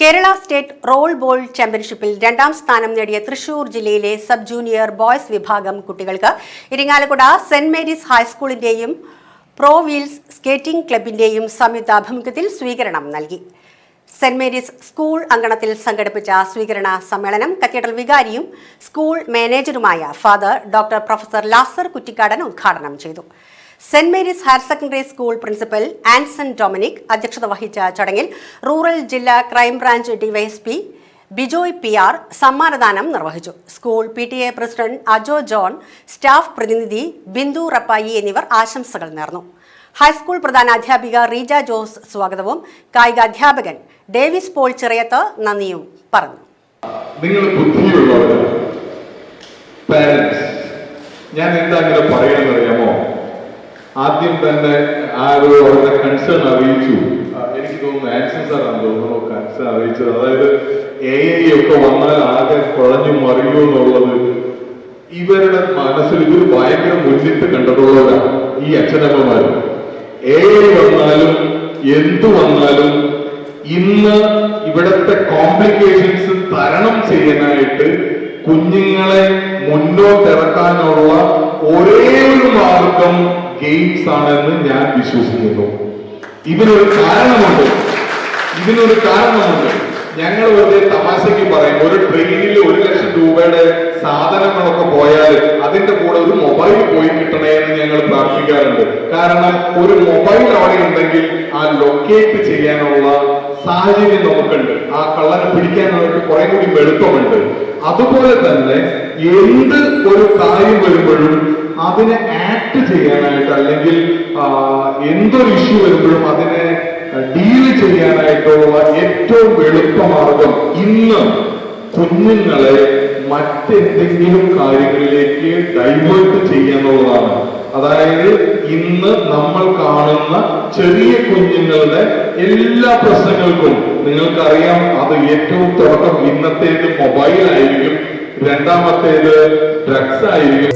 Kerala state role ball ചാമ്പ്യൻഷിപ്പിൽ രണ്ടാം സ്ഥാനം നേടിയ തൃശൂർ ജില്ലയിലെ സബ് ജൂനിയർ ബോയ്സ് വിഭാഗം കുട്ടികൾക്ക് ഇരിങ്ങാലക്കുട സെന്റ് മേരീസ് ഹൈസ്കൂളിന്റെയും പ്രോ വീൽസ് സ്കേറ്റിംഗ് ക്ലബിന്റെയും സംയുക്ത ആഭിമുഖ്യത്തിൽ സ്വീകരണം നൽകി. സെന്റ് മേരീസ് സ്കൂൾ അങ്കണത്തിൽ സംഘടിപ്പിച്ച സ്വീകരണ സമ്മേളനം കത്തീഡ്രൽ വികാരിയും school മാനേജറുമായ father doctor professor Lazar Kuttikkadan ഉദ്ഘാടനം ചെയ്തു. Saint Mary's higher secondary school principal Anson Dominic അധ്യക്ഷത വഹിച്ച ചടങ്ങിൽ റൂറൽ ജില്ലാ crime branch DYSP Bijoy P R സമ്മാനദാനം നിർവഹിച്ചു. School P T A president Ajo John staff പ്രതിനിധി ബിന്ദു റപ്പായി എന്നിവർ ആശംസകൾ നേർന്നു. ഹൈസ്കൂൾ പ്രധാന അധ്യാപിക റീജ ജോസ് സ്വാഗതവും. കായിക അധ്യാപകൻ ഡേവിസ് പോൾ ചിറയത്ത് നന്ദിയും പറഞ്ഞു. ഞാൻ എന്താ ഇങ്ങനെ ആദ്യം തന്നെ ആ ഒരു അവരുടെ കൺസേൺ അറിയിച്ചു. എനിക്ക് തോന്നുന്നു ആൻസൺ സാറാണ് തോന്നുന്നു കൺസേൺ അറിയിച്ചത്. അതായത് എ ഐ ഒക്കെ വന്നാൽ ആകെ കുഴഞ്ഞു മറിയൂ എന്നുള്ളത് ഇവരുടെ മനസ്സിൽ ഇവർ ഭയങ്കര മുന്നിട്ട് കണ്ടിട്ടുള്ളവരാണ് ഈ അച്ഛനമ്മമാർ എ ഐ വന്നാലും എന്തു വന്നാലും ഇന്ന് ഇവിടുത്തെ കോംപ്ലിക്കേഷൻസ് തരണം ചെയ്യാനായിട്ട് കുഞ്ഞുങ്ങളെ മുന്നോട്ടിറക്കാനുള്ള ഒരേ ഒരു മാർഗം ഗെയിംസ് ആണെന്ന് ഞാൻ വിശ്വസിക്കുന്നു. ഇതിനൊരു കാരണമുണ്ട്. ഇതിനൊരു കാരണമുണ്ട്. ഞങ്ങൾ വെറുതെ തമാശയ്ക്ക് പറയും. ഒരു ട്രെയിനിൽ ഒരു ലക്ഷം രൂപയുടെ സാധനങ്ങളൊക്കെ പോയാൽ അതിന്റെ കൂടെ ഒരു മൊബൈൽ പോയി കിട്ടണേ എന്ന് ഞങ്ങൾ പ്രാർത്ഥിക്കാറുണ്ട്. കാരണം ഒരു മൊബൈൽ അവിടെ ഉണ്ടെങ്കിൽ ആ ലൊക്കേറ്റ് ചെയ്യാനുള്ള സാഹചര്യം നമുക്കുണ്ട്. ആ കള്ളനെ പിടിക്കാനായിട്ട് കുറെ കൂടി എളുപ്പമുണ്ട് അതുപോലെ തന്നെ എന്ത് ഒരു കാര്യം വരുമ്പോഴും അതിനെ ആക്ട് ചെയ്യാനായിട്ട് അല്ലെങ്കിൽ എന്തൊരു ഇഷ്യൂ വരുമ്പോഴും അതിനെ ഡീൽ ചെയ്യാനായിട്ടുള്ള ഏറ്റവും എളുപ്പമാർഗം ഇന്ന് കുഞ്ഞുങ്ങളെ മറ്റെന്തെങ്കിലും കാര്യങ്ങളിലേക്ക് ഡൈവേർട്ട് ചെയ്യാന്നുള്ളതാണ് അതായത് ഇന്ന് നമ്മൾ കാണുന്ന ചെറിയ കുഞ്ഞുങ്ങളുടെ എല്ലാ പ്രശ്നങ്ങൾക്കും നിങ്ങൾക്കറിയാം അത് ഏറ്റവും തുടക്കം ഇന്നത്തേത് മൊബൈൽ ആയിരിക്കും രണ്ടാമത്തേത് ഡ്രഗ്സ് ആയിരിക്കും.